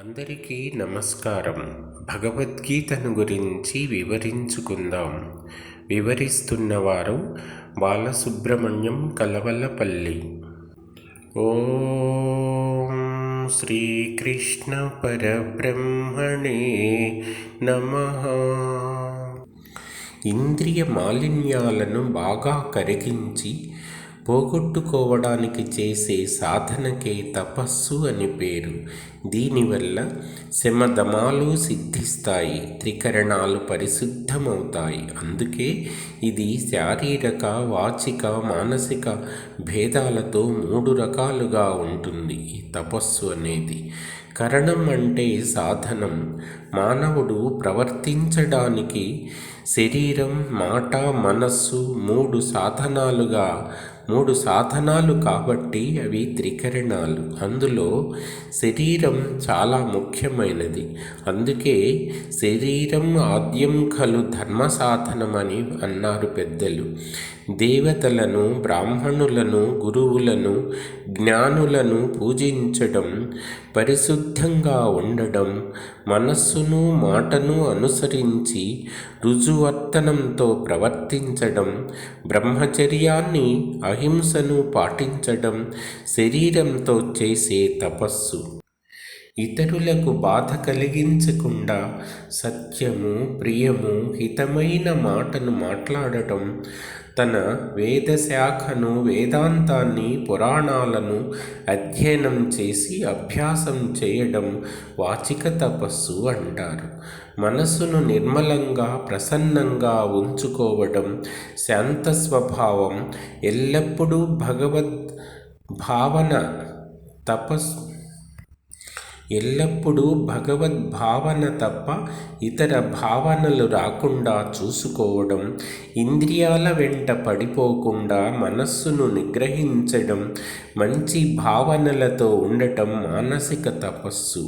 అందరికీ నమస్కారం. భగవద్గీతను గురించి వివరించుకుందాం. వివరిస్తున్నవారు బాలసుబ్రహ్మణ్యం కలవలపల్లి. ఓం శ్రీకృష్ణ పరబ్రహ్మణే నమ. ఇంద్రియ మాలిన్యాలను బాగా కరిగించి పోగొట్టుకోవడానికి చేసే సాధనకే తపస్సు అని పేరు. దీనివల్ల శమధమాలు సిద్ధిస్తాయి త్రికరణాలు పరిశుద్ధమవుతాయి. అందుకే ఇది శారీరక వాచిక మానసిక భేదాలతో మూడు రకాలుగా ఉంటుంది ఈ తపస్సు అనేది. కరణం అంటే సాధనం. మానవుడు ప్రవర్తించడానికి శరీరం మాట మనస్సు మూడు సాధనాలుగా మూడు సాధనాలు కాబట్టి అవి త్రికరణాలు. అందులో శరీరం చాలా ముఖ్యమైనది. అందుకే శరీరం ఆద్యం ఖలు ధర్మ సాధనమని అన్నారు పెద్దలు. దేవతలను బ్రాహ్మణులను గురువులను జ్ఞానులను పూజించడం పరిశుద్ధంగా ఉండడం మనస్సును మాటను అనుసరించి రుజువర్తనంతో ప్రవర్తించడం బ్రహ్మచర్యాన్ని అహింసను పాటించడం శరీరంతో చేసే తపస్సు. ఇతరులకు బాధ కలిగించకుండా సత్యము ప్రియము హితమైన మాటను మాట్లాడటం తన వేదశాఖను వేదాంతాన్ని పురాణాలను అధ్యయనం చేసి అభ్యాసం చేయడం వాచిక తపస్సు అంటారు. మనసును నిర్మలంగా ప్రసన్నంగా ఉంచుకోవడం శాంత స్వభావం ఎల్లప్పుడూ భగవద్ భావన తపస్సు ఎల్లప్పుడూ భగవద్భావన తప్ప ఇతర భావనలు రాకుండా చూసుకోవడం ఇంద్రియాల వెంట పడిపోకుండా మనస్సును నిగ్రహించడం మంచి భావనలతో ఉండటం మానసిక తపస్సు.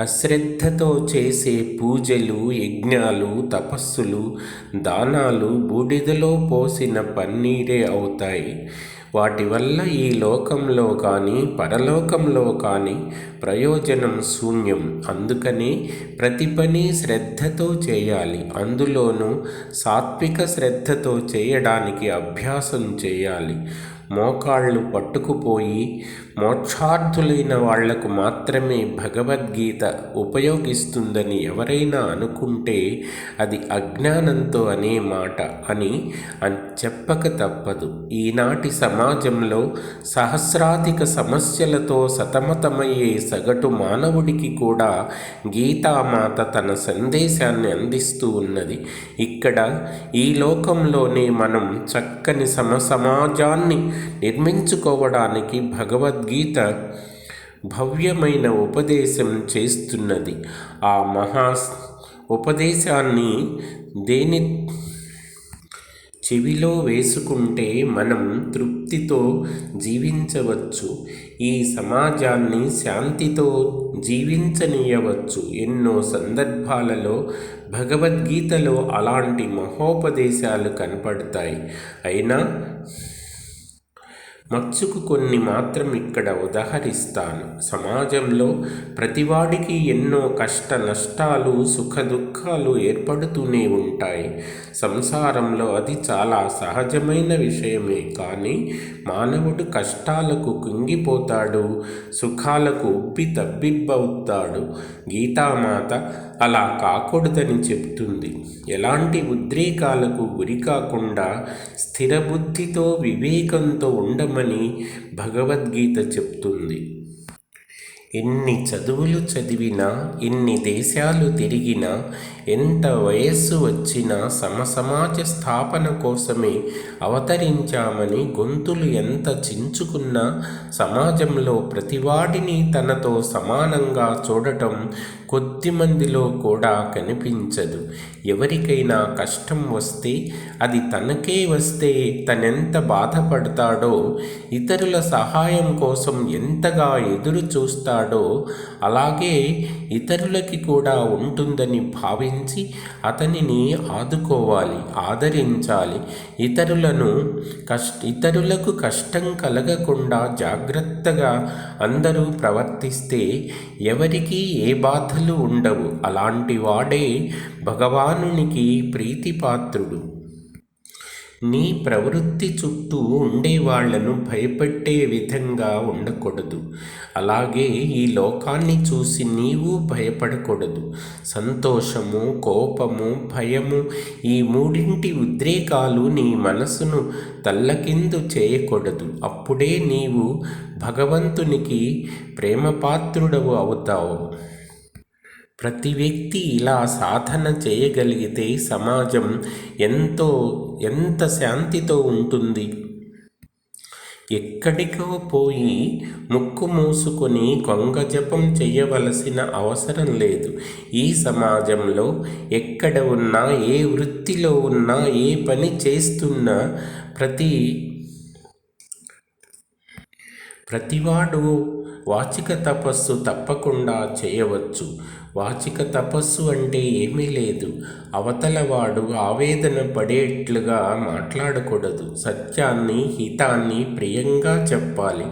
అశ్రద్ధతో చేసే పూజలు యజ్ఞాలు తపస్సులు దానాలు బూడిదలో పోసిన పన్నీరే అవుతాయి. వాటి వల్ల ఈ లోకంలో కానీ పరలోకంలో కానీ ప్రయోజనం శూన్యం. అందుకనే ప్రతి పని శ్రద్ధతో చేయాలి. అందులోనూ సాత్విక శ్రద్ధతో చేయడానికి అభ్యాసం చేయాలి. మోకాళ్ళు పట్టుకుపోయి మోక్షార్థులైన వాళ్ళకు మాత్రమే భగవద్గీత ఉపయోగిస్తుందని ఎవరైనా అనుకుంటే అది అజ్ఞానంతో అనే మాట అని చెప్పక తప్పదు. ఈనాటి సమాజంలో సహస్రాధిక సమస్యలతో సతమతమయ్యే సగటు మానవుడికి కూడా గీతామాత తన సందేశాన్ని అందిస్తూ ఉన్నది. ఇక్కడ ఈ లోకంలోనే మనం చక్కని సమ సమాజాన్ని నిర్మించుకోవడానికి భగవద్గీత భవ్యమైన ఉపదేశం చేస్తున్నది. ఆ మహా ఉపదేశాన్ని దేని చెవిలో వేసుకుంటే మనం తృప్తితో జీవించవచ్చు? ఈ సమాజాన్ని శాంతితో జీవించనీయవచ్చు. ఎన్నో సందర్భాలలో భగవద్గీతలో అలాంటి మహోపదేశాలు కనపడతాయి. అయినా మత్సుకు కొన్ని మాత్రం ఇక్కడ ఉదహరిస్తాను. సమాజంలో ప్రతివాడికి ఎన్నో కష్ట నష్టాలు సుఖ దుఃఖాలు ఏర్పడుతూనే ఉంటాయి. సంసారంలో అది చాలా సహజమైన విషయమే కానీ మానవుడు కష్టాలకు కుంగిపోతాడు సుఖాలకు ఉబ్బి తబ్బిబ్బవుతాడు. గీతామాత అలా కాకూడదని చెప్తుంది. ఎలాంటి ఉద్రేకాలకు గురి కాకుండా స్థిరబుద్ధితో వివేకంతో ఉండమని భగవద్గీత చెప్తుంది. ఎన్ని చదువులు చదివినా ఎన్ని దేశాలు తిరిగినా ఎంత వయస్సు వచ్చినా సమసమాజ స్థాపన కోసమే అవతరించామని గొంతులు ఎంత చించుకున్నా సమాజంలో ప్రతివాడిని తనతో సమానంగా చూడటం కొద్దిమందిలో కూడా కనిపించదు. ఎవరికైనా కష్టం వస్తే అది తనకే వస్తే తనెంత బాధపడతాడో ఇతరుల సహాయం కోసం ఎంతగా ఎదురు చూస్తాడో ఉంటాడో అలాగే ఇతరులకి కూడా ఉంటుందని భావించి అతనిని ఆదుకోవాలి ఆదరించాలి. ఇతరులను కష్ట ఇతరులకు కష్టం కలగకుండా జాగ్రత్తగా అందరూ ప్రవర్తిస్తే ఎవరికి ఏ బాధలు ఉండవు. అలాంటి వాడే భగవానునికి ప్రీతిపాత్రుడు. నీ ప్రవృత్తి చుట్టూ ఉండేవాళ్ళను భయపెట్టే విధంగా ఉండకూడదు. అలాగే ఈ లోకాన్ని చూసి నీవు భయపడకూడదు. సంతోషము కోపము భయము ఈ మూడింటి ఉద్రేకాలు నీ మనసును తల్లకిందు చేయకూడదు. అప్పుడే నీవు భగవంతునికి ప్రేమపాత్రుడవు అవుతావు. ప్రతి వ్యక్తి ఇలా సాధన చేయగలిగితే సమాజం ఎంతో ఎంత శాంతితో ఉంటుంది. ఎక్కడికో పోయి ముక్కు మూసుకొని కొంగ జపం చేయవలసిన అవసరం లేదు. ఈ సమాజంలో ఎక్కడ ఉన్నా ఏ వృత్తిలో ఉన్నా ఏ పని చేస్తున్నా ప్రతి ప్రతివాడు వాచిక తపస్సు తప్పకుండా చేయవచ్చు. వాచిక తపస్సు అంటే ఏమీ లేదు. అవతలవాడు ఆవేదన పడేట్లుగా మాట్లాడకూడదు. సత్యాన్ని హితాన్ని ప్రియంగా చెప్పాలి.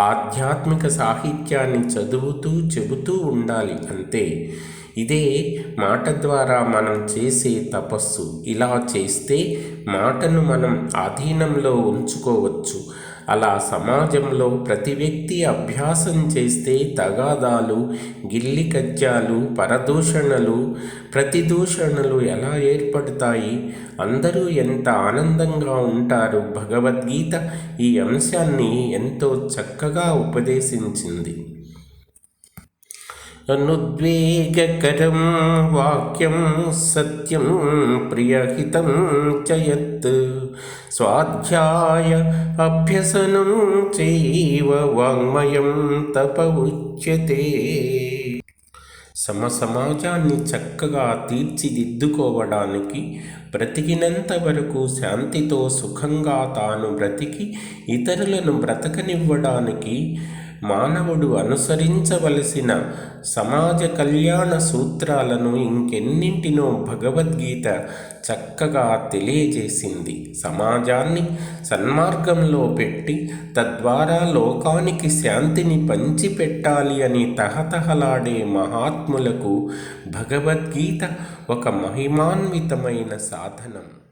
ఆధ్యాత్మిక సాహిత్యాన్ని చదువుతూ చెబుతూ ఉండాలి అంతే. ఇదే మాట ద్వారా మనం చేసే తపస్సు. ఇలా చేస్తే మాటను మనం ఆధీనంలో ఉంచుకోవచ్చు. అలా సమాజంలో ప్రతి వ్యక్తి అభ్యాసం చేస్తే తగాదాలు గిల్లి కజ్జాలు పరదూషణలు ప్రతిదూషణలు ఎలా ఏర్పడతాయి? అందరూ ఎంత ఆనందంగా ఉంటారు? భగవద్గీత ఈ అంశాన్ని ఎంతో చక్కగా ఉపదేశించింది. అనుద్వేగకరం వాక్యం సత్యం ప్రియహితం చయత్ స్వాధ్యాయ అభ్యసనం చైవ వాంగ్మయం తప ఉచ్యతే సమ సమాజాన్ని చక్కగా తీర్చిదిద్దుకోవడానికి బ్రతికినంత వరకు శాంతితో సుఖంగా తాను బ్రతికి ఇతరులను బ్రతకనివ్వడానికి మానవుడు అనుసరించవలసిన సమాజ కళ్యాణ సూత్రాలను ఇంకెన్నింటినో భగవద్గీత చక్కగా తెలియజేసింది. సమాజాన్ని సన్మార్గంలో పెట్టి తద్వారా లోకానికి శాంతిని పంచిపెట్టాలి అని తహతహలాడే మహాత్ములకు భగవద్గీత ఒక మహిమాన్వితమైన సాధనం.